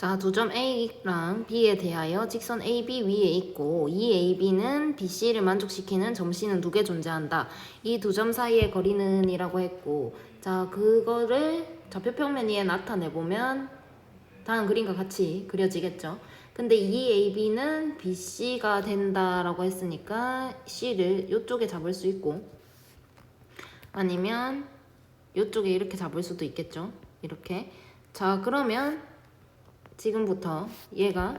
자, 두점 A랑 B에 대하여 직선 AB 위에 있고 이 AB는 BC를 만족시키는 점C는 두 개 존재한다. 이 두 점 사이의 거리는 이라고 했고 자, 그거를 좌표평면 위에 나타내 보면 다음 그림과 같이 그려지겠죠. 근데 이 AB는 BC가 된다라고 했으니까 C를 이쪽에 잡을 수 있고 아니면 이쪽에 이렇게 잡을 수도 있겠죠. 이렇게. 자, 그러면 지금부터 얘가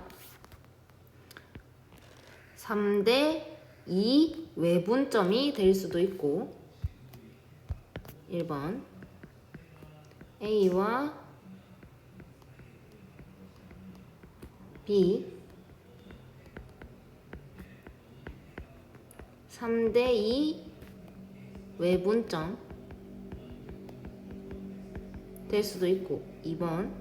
3대 2 외분점이 될 수도 있고 1번. A와 B. 3대 2 외분점 될 수도 있고 2번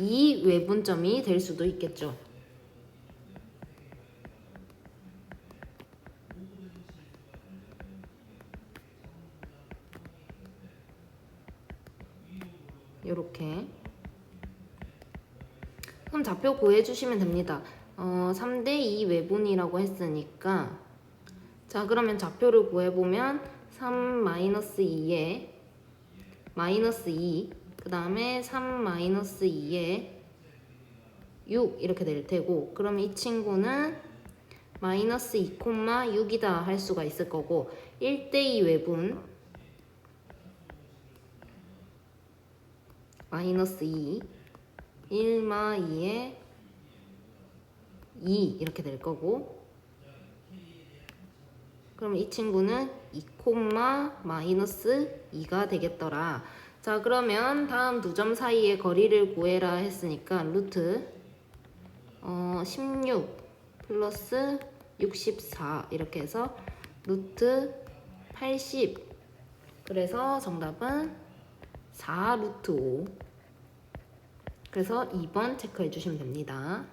대2 외분점이 될 수도 있겠죠. 요렇게 그럼 좌표 구해 주시면 됩니다. 어, 3대 2 외분이라고 했으니까 자 그러면 좌표를 구해보면 3 마이너스 2에 마이너스 2 그 다음에 3 마이너스 2에 6 이렇게 될 테고 그러면 이 친구는 마이너스 2 콤마 6이다 할 수가 있을 거고 1대2 외분 마이너스 2 1마 2에 2 이렇게 될 거고 그럼 이 친구는 2 콤마 마이너스 2가 되겠더라. 자 그러면 다음 두 점 사이의 거리를 구해라 했으니까 루트 어, 16 플러스 64 이렇게 해서 루트 80 그래서 정답은 4 루트 5 그래서 2번 체크해 주시면 됩니다.